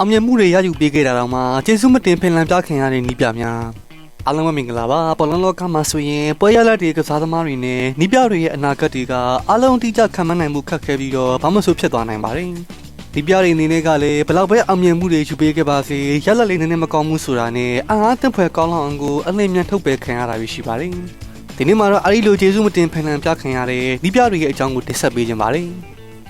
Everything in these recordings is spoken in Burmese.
အောင်မြင်မှုတွေရယူပေးခဲ့တာတော့မှကျေးဇူးမတင်ဖင်လန်ပြခင်ရတဲ့နီးပြများအားလုံးပဲမင်္ဂလာပါပေါ်လွန်လောကမှာဆိုရင်ပွဲရလက်တွေကစားသမားတွေနဲ့နီးပြတွေရဲ့အနာဂတ်တွေကအားလုံးအတိအကျခံမနိုင်မှုခက်ခဲပြီးတော့ဘာမှဆိုဖြစ်သွားနိုင်ပါတယ်ဒီပြတွေအနေနဲ့ကလည်းဘလောက်ပဲအောင်မြင်မှုတွေယူပေးခဲ့ပါစေရလက်လေးနည်းနည်းမကောင်းမှုဆိုတာနဲ့အာအားတက်ဖွဲ့ကောင်းလောက်အောင်ကိုအလင်းမြန်ထုတ်ပယ်ခံရတာပဲရှိပါတယ်ဒီနေ့မှာတော့အဲဒီလိုကျေးဇူးမတင်ဖင်လန်ပြခင်ရတဲ့နီးပြတွေရဲ့အကြောင်းကိုတင်ဆက်ပေးခြင်းပါတယ်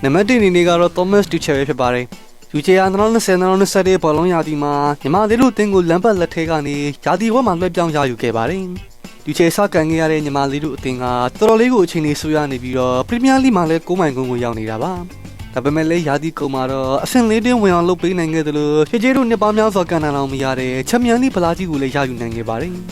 နံပါတ်1အနေနဲ့ကတော့ Thomas Tuchel ပဲဖြစ်ပါတယ် ယူချေယာ2020-2021ဘောလုံးရာသီမှာမြန်မာလေးတို့တင်းကိုလမ်းပတ်လက်ထဲကနေယာတီဘွဲမှာလွှဲပြောင်းရယူခဲ့ပါတယ်။ယူချေစကန်ခဲ့ရတဲ့မြန်မာလေးတို့အသင်းကတော်တော်လေးကိုအချိန်လေးဆိုးရနေပြီးတော့ပရီးမီးယားလိမှာလည်း9မိုင်ကုန်းကိုရောက်နေတာပါ။ဒါပေမဲ့လည်းယာတီကုန်းမှာတော့အဆင့်လေးတင်းဝင်အောင်လုပ်ပေးနိုင်ခဲ့တယ်လို့ချေချေတို့နှစ်ပေါင်းများစွာကန်တာလောင်မရတဲ့ချန်ပီယံလိဗလာကြီးကိုလည်းရယူနိုင်ခဲ့ပါတယ်။ယူ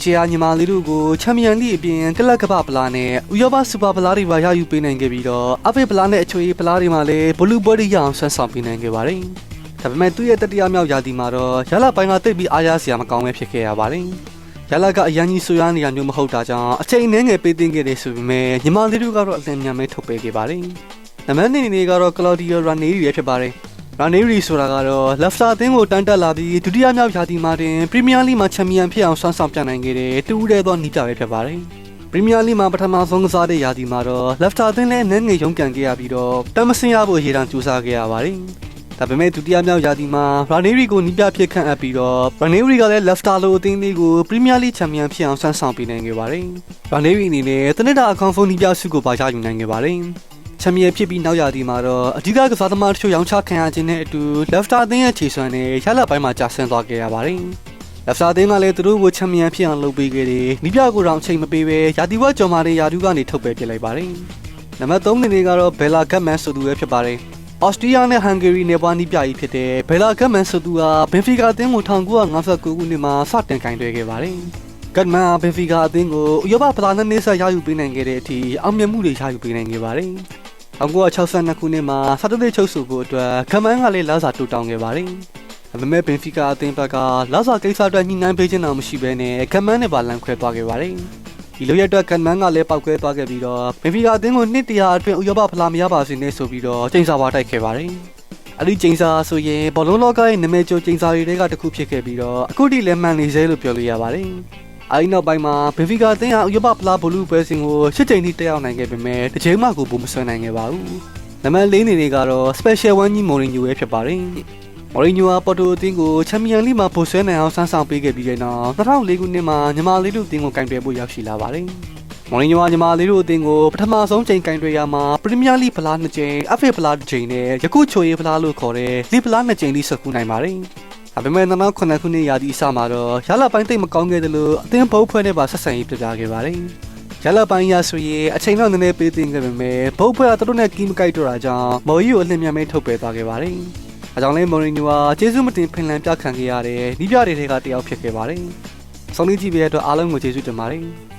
ချေယာညီမလေးတို့ကိုချန်ပီယံလိအပြင်ကလပ်ကပဗလာနဲ့ဥရောပစူပါဗလာတွေပါရယူပေးနိုင်ခဲ့ပြီးတော့အဖေဗလာနဲ့အချွေဗလာတွေမှာလည်းဘလူးဘော်ဒီရအောင်ဆွမ်းဆောင်ပေးနိုင်ခဲ့ပါတယ်။ဒါပေမဲ့သူ့ရဲ့တတိယမြောက်ရာသီမှာတော့ရလပိုင်းကတိတ်ပြီးအားရစရာမကောင်းပဲဖြစ်ခဲ့ရပါတယ်။ရလကအရန်ကြီးဆူရနေရမျိုးမဟုတ်တာကြောင့်အချိန်နှဲငယ်ပေးသိမ်းခဲ့တယ်ဆိုပေမဲ့ညီမလေးတို့ကတော့အလင်းမြန်မဲထုတ်ပေးခဲ့ပါတယ်။နံပါတ်2နေကတော့ကလော်ဒီယိုရာနေရီပဲဖြစ်ပါတယ်။ ရာနေရီဆိုတာကတော့လက်ဖတာအသင်းကိုတန်းတက်လာပြီးဒုတိယမြောက်ရာသီမှာတင်ပရီးမီးယားလိမှာချန်ပီယံဖြစ်အောင်ဆွမ်းဆောင်ပြနိုင်ခဲ့တဲ့တူးတဲ့သောနီးပြပဲဖြစ်ပါတယ်။ပရီးမီးယားလိမှာပထမဆုံးကစားတဲ့ရာသီမှာတော့လက်ဖတာအသင်းလည်းနည်းငယ်ရုန်းကန်ခဲ့ရပြီးတော့တမ်းမစင်ရဖို့ရေတံကြိုးစားခဲ့ရပါတယ်။ဒါပေမဲ့ဒုတိယမြောက်ရာသီမှာရာနေရီကိုနီးပြဖြစ်ခန့်အပ်ပြီးတော့ရာနေရီကလည်းလက်ဖတာလိုအသင်းလေးကိုပရီးမီးယားလိချန်ပီယံဖြစ်အောင်ဆန်းဆောင်ပေးနိုင်ခဲ့ပါတယ်။ရာနေရီအနေနဲ့တနစ်တာအကောင့်ဖုန်းနီးပြဆုကိုပါရယူနိုင်ခဲ့ပါတယ်။ ချန်ပီယံဖြစ်ပြီးနောက်ရာသီမှာတော့အဓိကကစားသမားတချို့ရောင်းချခံရခြင်းနဲ့အတူလက်ဖတာအသင်းရဲ့ခြေစွမ်းနဲ့ရလက်ပိုင်းမှာကြာဆင်းသွားခဲ့ရပါတယ်။လက်ဖတာအသင်းကလည်းသူတို့ကိုချန်ပီယံဖြစ်အောင်လုပ်ပေးခဲ့တယ်။နီးပြကိုတော့အချိန်မပေးဘဲရာသီဝက်ကျော်မာတဲ့ရာထူးကနေထုတ်ပယ်ပြလိုက်ပါတယ်။နံပါတ်3နေနေကတော့ဘယ်လာဂတ်မန်ဆိုသူပဲဖြစ်ပါတယ်။အော်စတြီးယားနဲ့ဟန်ဂေရီနယ်ပွားနီးပြကြီးဖြစ်တဲ့ဘယ်လာဂတ်မန်ဆိုသူဟာဘင်ဖီကာအသင်းကို1959ခုနှစ်မှာစတင်ကင်တွယ်ခဲ့ပါတယ်။ဂတ်မန်ဟာဘင်ဖီကာအသင်းကိုဥရောပဖလားနဲ့နေဆက်ရယူပေးနိုင်ခဲ့တဲ့အထိအောင်မြင်မှုတွေရယူပေးနိုင်ခဲ့ပါတယ်။ 1962ခုနှစ်မှာစတူဒီချုပ်စုဖို့အတွက်ဂတ်မန်ကလည်းလာစာတူတောင်းခဲ့ပါတယ်။ဒါပေမဲ့ဘင်ဖီကာအသင်းဘက်ကလာစာကိစ္စအတွက်ညှိနှိုင်းပေးခြင်းတော့မရှိဘဲနဲ့ဂတ်မန်နဲ့ပါလန်ခွဲသွားခဲ့ပါတယ်။ဒီလိုရတဲ့ကန်မန်ကလည်းပောက်ကွဲသွားခဲ့ပြီးတော့ဘင်ဖီကာအသင်းကိုနှစ်တရာအတွင်းဥရောပဖလားမရပါစေနဲ့ဆိုပြီးတော့ချိန်စာပါတိုက်ခဲ့ပါတယ်။အဲ့ဒီချိန်စာဆိုရင်ဘောလုံးလောကရဲ့နာမည်ကျော်ချိန်စာတွေထဲကတစ်ခုဖြစ်ခဲ့ပြီးတော့အခုထိလည်းမှန်နေသေးလို့ပြောလို့ရပါတယ်။ အဲဒီနောက်ပိုင်းမှာဘင်ဖီကာအသင်းဟာဥရောပဖလားဘလူးပွဲစဉ်ကိုရှစ်ချိန်ထိတက်ရောက်နိုင်ခဲ့ပေမဲ့တစ်ချိန်မှကိုပုံမဆွဲနိုင်ခဲ့ပါဘူး။နံပါတ်၄နေနေကတော့ Special One ကြီးမော်ရင်ညိုပဲဖြစ်ပါတယ်။မော်ရီညိုဟာပေါ်တိုအသင်းကိုချန်ပီယံလိမှာပိုဆွဲနိုင်အောင်စမ်းဆောင်ပေးခဲ့ပြီးတဲ့နောက်2004ခုနှစ်မှာညီမလေးတို့အသင်းကိုကင်တွယ်ဖို့ရောက်ရှိလာပါတယ်။မော်ရီညိုဟာညီမလေးတို့အသင်းကိုပထမဆုံးချိန်ကင်တွယ်ရမှာပရီးမီးယားလိဖလား2ချိန်အဖေဖလား1ချိန်နဲ့ယခုချိုရေးဖလားလို့ခေါ်တဲ့လိဖလား2ချိန်လိဆက်ကူနိုင်ပါတယ်။ ဒါပေမဲ့2009ခုနှစ်ရာသီအစမှာတော့ရလပိုင်းသိမ့်မကောင်းခဲ့တယ်လို့အသင်းဘုတ်ဖွဲ့နဲ့ပါဆက်ဆံရေးပြပြခဲ့ပါတယ်။ရလပိုင်းရဆိုရင်အချိန်တော့နည်းနည်းပေးသိမ်းခဲ့ပေမဲ့ဘုတ်ဖွဲ့ကသူတို့နဲ့ကီးမကိုက်တော့တာကြောင့်မော်ကြီးကိုအလင်းမြန်မဲထုတ်ပယ်သွားခဲ့ပါတယ်။အဲကြောင့်လဲမော်ရီညိုဟာကျေးဇူးမတင်ဖင်လန်ပြခံခဲ့ရတဲ့နီးပြတွေထဲကတယောက်ဖြစ်ခဲ့ပါတယ်။ဆောင်းလေးကြည့်ပေးတဲ့အတွက်အားလုံးကိုကျေးဇူးတင်ပါတယ်။